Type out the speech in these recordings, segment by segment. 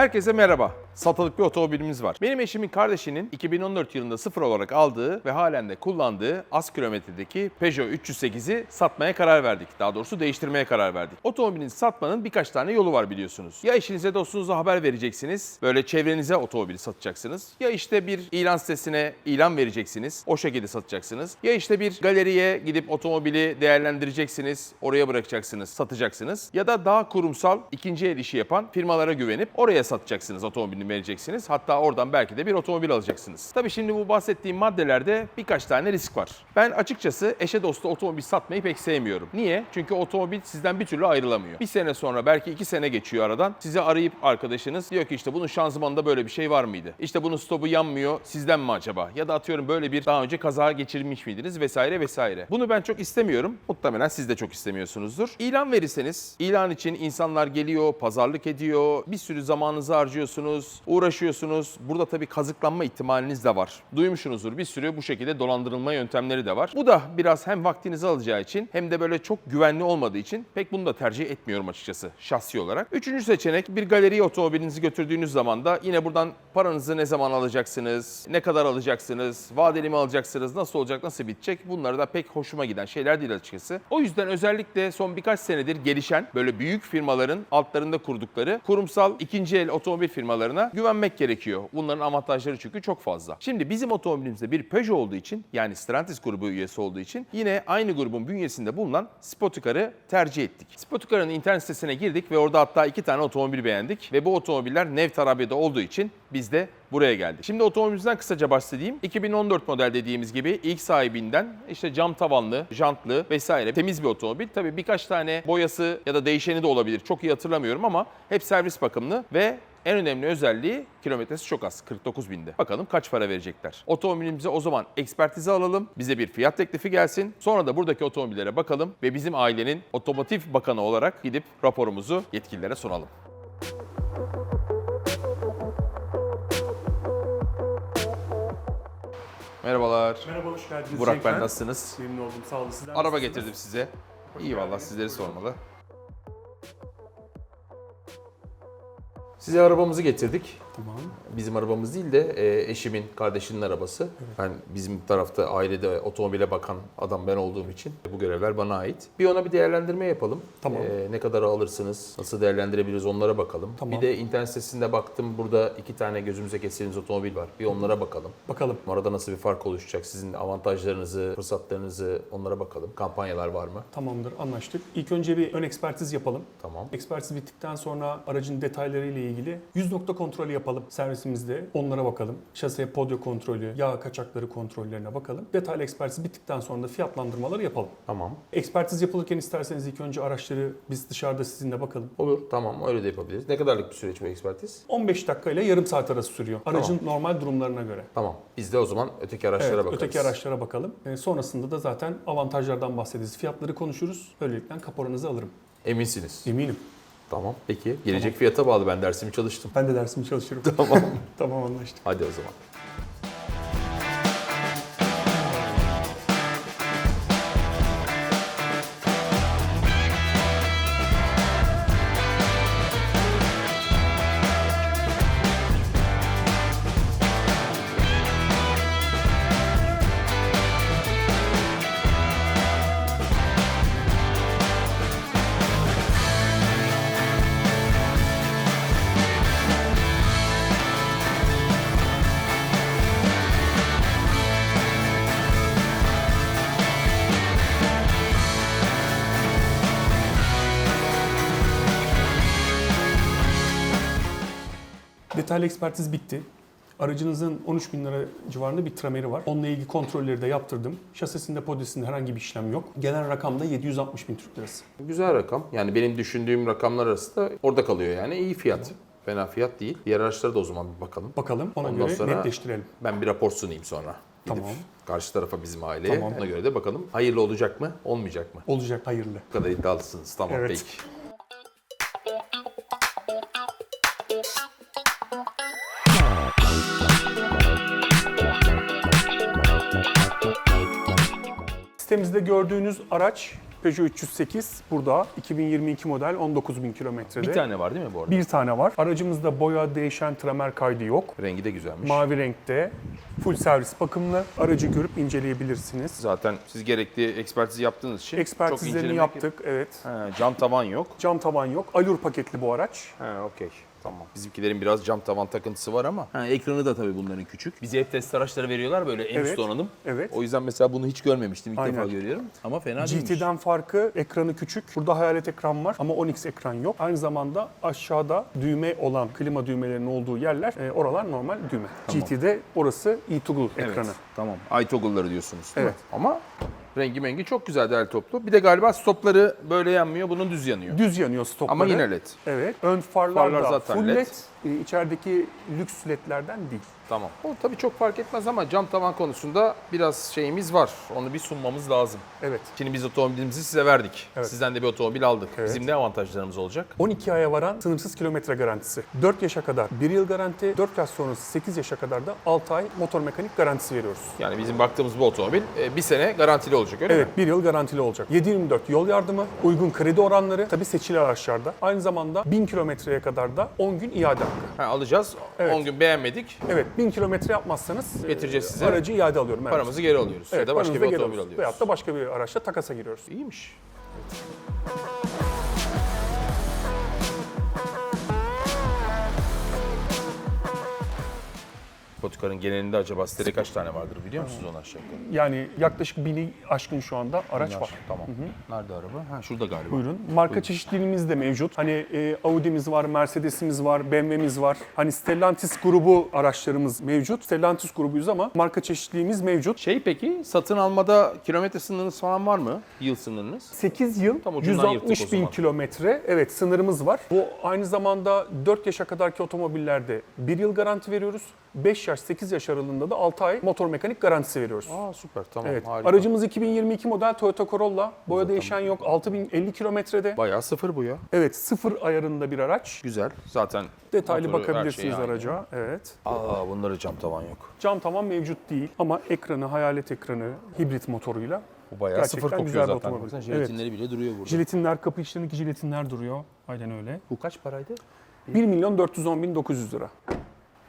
Herkese merhaba. Satılık bir otomobilimiz var. Benim eşimin kardeşinin 2014 yılında sıfır olarak aldığı ve halen de kullandığı az kilometredeki Peugeot 308'i satmaya karar verdik. Daha doğrusu değiştirmeye karar verdik. Otomobilinizi satmanın birkaç tane yolu var biliyorsunuz. Ya eşinize dostunuza haber vereceksiniz. Böyle çevrenize otomobili satacaksınız. Ya işte bir ilan sitesine ilan vereceksiniz. O şekilde satacaksınız. Ya işte bir galeriye gidip otomobili değerlendireceksiniz. Oraya bırakacaksınız, satacaksınız. Ya da daha kurumsal ikinci el işi yapan firmalara güvenip oraya satacaksınız otomobilini vereceksiniz. Hatta oradan belki de bir otomobil alacaksınız. Tabii şimdi bu bahsettiğim maddelerde birkaç tane risk var. Ben açıkçası eşe dosta otomobil satmayı pek sevmiyorum. Niye? Çünkü otomobil sizden bir türlü ayrılamıyor. Bir sene sonra belki iki sene geçiyor aradan. Sizi arayıp arkadaşınız diyor ki işte bunun şanzımanında böyle bir şey var mıydı? İşte bunun stopu yanmıyor sizden mi acaba? Ya da atıyorum böyle bir daha önce kaza geçirmiş miydiniz vesaire vesaire. Bunu ben çok istemiyorum. Muhtemelen siz de çok istemiyorsunuzdur. İlan verirseniz ilan için insanlar geliyor, pazarlık ediyor, bir sürü zamanınızı harcıyorsunuz, uğraşıyorsunuz. Burada tabii kazıklanma ihtimaliniz de var. Duymuşsunuzdur bir sürü bu şekilde dolandırılma yöntemleri de var. Bu da biraz hem vaktinizi alacağı için hem de böyle çok güvenli olmadığı için pek bunu da tercih etmiyorum açıkçası şahsi olarak. Üçüncü seçenek bir galeriye otomobilinizi götürdüğünüz zaman da yine buradan paranızı ne zaman alacaksınız, ne kadar alacaksınız, vadeli mi alacaksınız, nasıl olacak, nasıl bitecek bunları da pek hoşuma giden şeyler değil açıkçası. O yüzden özellikle son birkaç senedir gelişen böyle büyük firmaların altlarında kurdukları kurumsal ikinci el otomobil firmalarına güvenmek gerekiyor. Bunların avantajları çünkü çok fazla. Şimdi bizim otomobilimizde bir Peugeot olduğu için yani Stellantis grubu üyesi olduğu için yine aynı grubun bünyesinde bulunan Spoticar'ı tercih ettik. Spoticar'ın internet sitesine girdik ve orada hatta iki tane otomobil beğendik ve bu otomobiller Nev Tarabya'da olduğu için biz de buraya geldik. Şimdi otomobilimizden kısaca bahsedeyim. 2014 model dediğimiz gibi ilk sahibinden işte cam tavanlı, jantlı vesaire temiz bir otomobil. Tabii birkaç tane boyası ya da değişeni de olabilir. Çok iyi hatırlamıyorum ama hep servis bakımlı ve en önemli özelliği kilometresi çok az. 49 binde. Bakalım kaç para verecekler. Otomobilimize o zaman ekspertize alalım. Bize bir fiyat teklifi gelsin. Sonra da buradaki otomobillere bakalım ve bizim ailenin otomotiv bakanı olarak gidip raporumuzu yetkililere sunalım. Merhabalar. Merhaba, hoş geldiniz. Burak Cenk ben nasılsınız? Memnun oldum, sağ olun. Sizler Araba nasılsınız? getirdim size. İyi valla sizleri sormalı. Size arabamızı getirdik. Tamam. Bizim arabamız değil de e, eşimin kardeşinin arabası. Ben bizim tarafta ailede otomobile bakan adam ben olduğum için bu görevler bana ait. Bir ona bir değerlendirme yapalım. Tamam. E, ne kadar alırsınız, nasıl değerlendirebiliriz onlara bakalım. Tamam. Bir de internet sitesinde baktım burada iki tane gözümüze kestirdiğiniz otomobil var. Bir onlara bakalım. Bakalım. Arada nasıl bir fark oluşacak? Sizin avantajlarınızı, fırsatlarınızı onlara bakalım. Kampanyalar var mı? Tamamdır, anlaştık. İlk önce bir ön ekspertiz yapalım. Tamam. Ekspertiz bittikten sonra aracın detaylarıyla ilgili 100 nokta kontrolü yapalım servisimizde. Onlara bakalım. Şase, podyo kontrolü, yağ kaçakları kontrollerine bakalım. Detaylı ekspertiz bittikten sonra da fiyatlandırmaları yapalım. Tamam. Ekspertiz yapılırken isterseniz ilk önce araçları biz dışarıda sizinle bakalım. Olur. Tamam. Öyle de yapabiliriz. Ne kadarlık bir süreç bu ekspertiz? 15 dakika ile yarım saat arası sürüyor. Aracın normal durumlarına göre. Tamam. Biz de o zaman öteki araçlara Evet, bakarız. öteki araçlara bakalım. E, sonrasında da zaten avantajlardan bahsederiz. Fiyatları konuşuruz. Böylelikle kaporanızı alırım. Eminsiniz. Eminim. Tamam. Peki. Gelecek fiyata bağlı. Ben dersimi çalıştım. Ben de dersimi çalışırım. Tamam. tamam anlaştık. Hadi o zaman. Detaylı ekspertiz bitti. Aracınızın 13 bin lira civarında bir trameri var. Onunla ilgili kontrolleri de yaptırdım. Şasisinde, podyesinde herhangi bir işlem yok. Genel rakam da 760 bin Türk lirası. Güzel rakam. Yani benim düşündüğüm rakamlar arasında orada kalıyor yani. iyi fiyat. Fena fiyat değil. Diğer araçlara da o zaman bir bakalım. Bakalım ona Ondan göre sonra- netleştirelim. Ben bir rapor sunayım sonra. Gidip Tamam. Karşı tarafa bizim aileye. Tamam. Ona göre de bakalım. Hayırlı olacak mı? Olmayacak mı? Olacak hayırlı. Bu kadar iddialısınız. Tamam Evet. peki. Sitemizde gördüğünüz araç Peugeot 308 burada 2022 model 19.000 kilometrede. Bir tane var değil mi bu arada? Bir tane var. Aracımızda boya, değişen, tramer kaydı yok. Rengi de güzelmiş. Mavi renkte. Full servis bakımlı. Aracı görüp inceleyebilirsiniz. Zaten siz gerekli ekspertizi yaptığınız için çok Ekspertizlerini incelemek- yaptık. Evet. Ha, cam tavan yok. Cam tavan yok. Alur paketli bu araç. Ha okey. Tamam. Bizimkilerin biraz cam tavan takıntısı var ama. Ha, ekranı da tabii bunların küçük. Bize hep test araçları veriyorlar böyle en Evet. üst donanım. Evet. O yüzden mesela bunu hiç görmemiştim. İlk Aynen. defa görüyorum. Ama fena değilmiş. GT'den farkı ekranı küçük. Burada hayalet ekran var ama Onyx ekran yok. Aynı zamanda aşağıda düğme olan klima düğmelerinin olduğu yerler e, oralar normal düğme. Tamam. GT'de orası e-toggle Evet, ekranı. Tamam. Ay toggle'ları diyorsunuz değil mi? Evet. Ama rengi mengi çok güzel değerli toplu. Bir de galiba stopları böyle yanmıyor. Bunun düz yanıyor. Düz yanıyor stopları. Ama yine led. Evet. Ön farlar, Farlar da zaten full led. led. E, içerideki lüks ledlerden değil. Tamam. O tabii çok fark etmez ama cam tavan konusunda biraz şeyimiz var. Onu bir sunmamız lazım. Evet. Şimdi biz otomobilimizi size verdik. Evet. Sizden de bir otomobil aldık. Evet. Bizim ne avantajlarımız olacak? 12 aya varan sınırsız kilometre garantisi. 4 yaşa kadar 1 yıl garanti, 4 yaş sonrası 8 yaşa kadar da 6 ay motor mekanik garantisi veriyoruz. Yani bizim baktığımız bu otomobil e, bir sene garantili olacak öyle Evet, mi? 1 yıl garantili olacak. 7-24 yol yardımı, uygun kredi oranları, tabii seçili araçlarda. Aynı zamanda 1000 kilometreye kadar da 10 gün iade hakkı. Ha, alacağız. Evet. 10 gün beğenmedik. Evet, 1000 kilometre yapmazsanız Getireceğiz e, size. aracı iade alıyorum. Evet. Paramızı geri alıyoruz. evet, ya da başka bir geri otomobil alıyoruz. Veyahut da başka bir araçla takasa giriyoruz. İyiymiş. Potikar'ın genelinde acaba sitede kaç tane vardır biliyor musunuz onu aşağı yukarı? Yani yaklaşık 1000'i aşkın şu anda araç var. Tamam. Nerede araba? Ha şurada galiba. Buyurun. Marka çeşitliliğimiz de mevcut. Hani e, Audi'miz var, Mercedes'imiz var, BMW'miz var. Hani Stellantis grubu araçlarımız mevcut. Stellantis grubuyuz ama marka çeşitliliğimiz mevcut. Şey peki satın almada kilometre sınırınız falan var mı? Yıl sınırınız? 8 yıl, Tam ucundan yırttık o 160 bin zaman. kilometre evet sınırımız var. Bu aynı zamanda 4 yaşa kadarki otomobillerde 1 yıl garanti veriyoruz. 5 yaş, 8 yaş aralığında da 6 ay motor mekanik garantisi veriyoruz. Aa süper tamam Evet. harika. Aracımız 2022 model Toyota Corolla. Boya değişen yok. 6050 kilometrede. Bayağı sıfır bu ya. Evet, sıfır ayarında bir araç. Güzel. Zaten Detaylı motoru, her bakabilirsiniz şey araca. Evet. Aa bunları cam tavan yok. Cam tamam mevcut değil ama ekranı, hayalet ekranı hibrit motoruyla. Bu bayağı Gerçekten sıfır kokuyor zaten. otomobil. Baksana, Evet. Jelatinleri bile duruyor burada. Jiletinler, kapı içlerindeki jiletinler duruyor. Aynen öyle. Bu kaç paraydı? 1 milyon 410 bin 900 lira.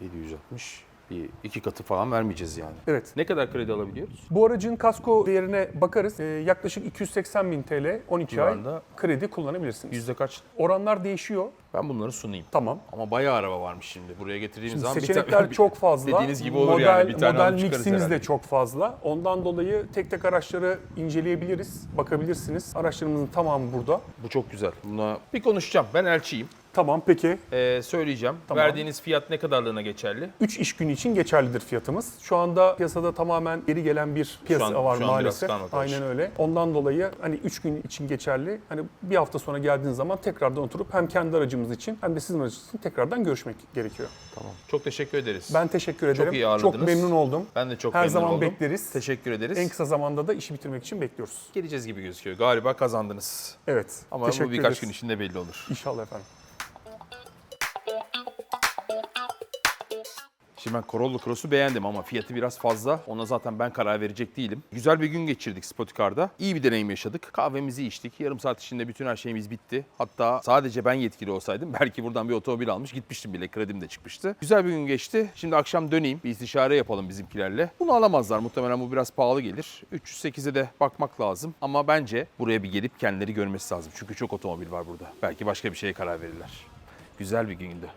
760. Bir iki katı falan vermeyeceğiz yani. Evet. Ne kadar kredi alabiliyoruz? Bu aracın kasko değerine bakarız. Ee, yaklaşık 280 bin TL 12 Civarında. ay kredi kullanabilirsiniz. Yüzde kaç? Oranlar değişiyor. Ben bunları sunayım. Tamam. Ama bayağı araba varmış şimdi. Buraya getirdiğiniz Şimdi zaman bir seçenekler tane- çok fazla. Dediğiniz gibi olur model, yani. Bir tane model miximiz de çok fazla. Ondan dolayı tek tek araçları inceleyebiliriz, bakabilirsiniz. Araçlarımızın tamamı burada. Bu çok güzel. Buna bir konuşacağım. Ben elçiyim. Tamam peki. Ee, söyleyeceğim. Tamam. Verdiğiniz fiyat ne kadarlığına geçerli? 3 iş günü için geçerlidir fiyatımız. Şu anda piyasada tamamen geri gelen bir piyasa an- var şu an maalesef. Aynen öyle. Ondan dolayı hani 3 gün için geçerli. Hani bir hafta sonra geldiğiniz zaman tekrardan oturup hem kendi aracımız için hem de sizin için tekrardan görüşmek gerekiyor. Tamam. Çok teşekkür ederiz. Ben teşekkür ederim. iyi ağırladınız. Çok memnun oldum. Ben de çok Her memnun zaman oldum. bekleriz. Teşekkür ederiz. En kısa zamanda da işi bitirmek için bekliyoruz. Geleceğiz gibi gözüküyor. Galiba kazandınız. Evet. Ama bu birkaç ederiz. gün içinde belli olur. İnşallah efendim. Şimdi ben Corolla Cross'u beğendim ama fiyatı biraz fazla. Ona zaten ben karar verecek değilim. Güzel bir gün geçirdik Spotikar'da. İyi bir deneyim yaşadık. Kahvemizi içtik. Yarım saat içinde bütün her şeyimiz bitti. Hatta sadece ben yetkili olsaydım belki buradan bir otomobil almış gitmiştim bile. Kredim de çıkmıştı. Güzel bir gün geçti. Şimdi akşam döneyim. Bir istişare yapalım bizimkilerle. Bunu alamazlar. Muhtemelen bu biraz pahalı gelir. 308'e de bakmak lazım. Ama bence buraya bir gelip kendileri görmesi lazım. Çünkü çok otomobil var burada. Belki başka bir şeye karar verirler. Güzel bir gündü.